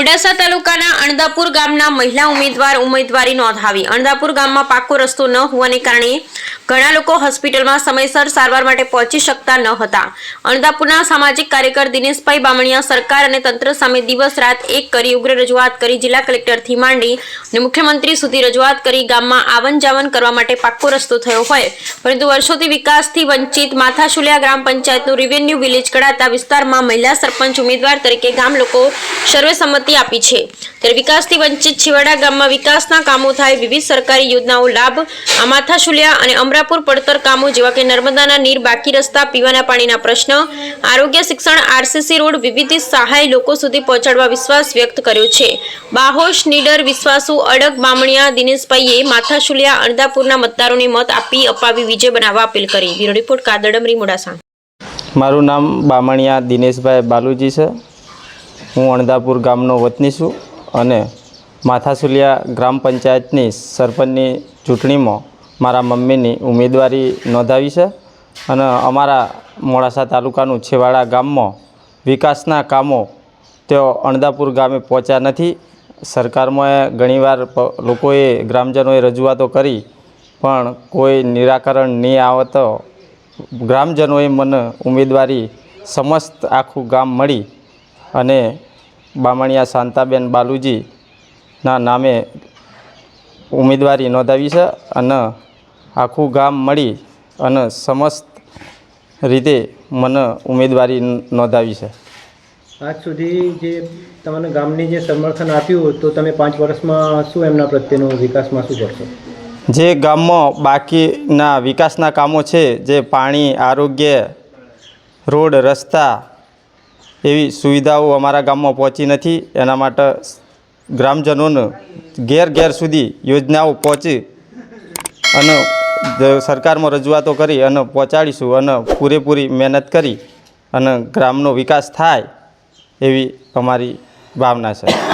મોડાસા તાલુકાના અણદાપુર ગામના મહિલા ઉમેદવાર ઉમેદવારી નોંધાવી. અણદાપુર ગામમાં પાકો રસ્તો ન હોવાને કારણે ઘણા લોકો હોસ્પિટલમાં સમયસર સારવાર માટે પહોંચી શકતા ન હતા. અણદાપુરના સામાજિક કાર્યકર દિનેશભાઈ બામણિયા સરકાર અને તંત્ર સામે દિવસ રાત એક કરી ઉગ્ર રજૂઆત કરી. જિલ્લા કલેક્ટરથી માંડી અને મુખ્યમંત્રી સુધી રજૂઆત કરી ગામમાં આવન જાવન કરવા માટે પાકો રસ્તો થયો હોય. પરંતુ વર્ષોથી વિકાસથી વંચિત માથાશુલિયા ગ્રામ પંચાયતનું રિવેન્યુ વિલેજ ગણાતા વિસ્તારમાં મહિલા સરપંચ ઉમેદવાર તરીકે ગામ લોકો સર્વસંમતિ આપી છે. ત્યારે વિકાસથી વંચિત છેવાડા ગામમાં વિકાસના કામો થાય વિવિધ સરકારી યોજનાઓ લાભ આ માથાશુલિયા અને અમરાપુર પડતર કામો જેવા કે નર્મદાના નીર બાકી રસ્તા, પીવાના પાણીના પ્રશ્ન, આરોગ્ય શિક્ષણ, આરસીસી રોડ વિવિધ સહાય લોકો સુધી પહોંચાડવા વિશ્વાસ વ્યક્ત કર્યો છે. બાહોશ, નીડર, વિશ્વાસુ, અડગ, બામણિયા, દિનેશભાઈએ માથાશુલિયા અણદાપુરના મતદારોને મત આપી અપાવી વિજય બનાવવા અપીલ કરી. બ્યુરો રિપોર્ટ કાદડમરી મોડાસા મારું નામ બામણિયા, દિનેશભાઈ બાલુજી છે. હું અણદાપુર ગામનો વતની છું અને માથાસુલિયા ગ્રામ પંચાયતની સરપંચની ચૂંટણીમાં મારા મમ્મીની ઉમેદવારી નોંધાવી છે અને અમારા મોડાસા તાલુકાનું છેવાડા ગામમાં વિકાસના કામો તેઓ અણદાપુર ગામે પહોંચ્યા નથી. સરકારમાં ઘણીવાર લોકોએ, ગ્રામજનોએ રજૂઆતો કરી, પણ કોઈ નિરાકરણ નહીં આવતો. ગ્રામજનોએ મને ઉમેદવારી સમસ્ત આખું ગામ મળી અને બામણિયા શાંતાબેન બાલુજીના નામે ઉમેદવારી નોંધાવી છે અને આખું ગામ મળી અને સમસ્ત રીતે મને ઉમેદવારી નોંધાવી છે. આજ સુધી જે તમને ગામની જે સમર્થન આપ્યું તો તમે પાંચ વર્ષમાં શું એમના પ્રત્યેનો વિકાસમાં શું કરશો? જે ગામમાં બાકીના વિકાસના કામો છે જે પાણી આરોગ્ય રોડ રસ્તા એવી સુવિધાઓ અમારા ગામમાં પહોંચી નથી. એના માટે ગ્રામજનોને ઘેર ઘેર સુધી યોજનાઓ પહોંચી અને સરકારમાં રજૂઆતો કરી અને પહોંચાડીશું અને પૂરેપૂરી મહેનત કરી અને ગ્રામનો વિકાસ થાય એવી અમારી ભાવના છે.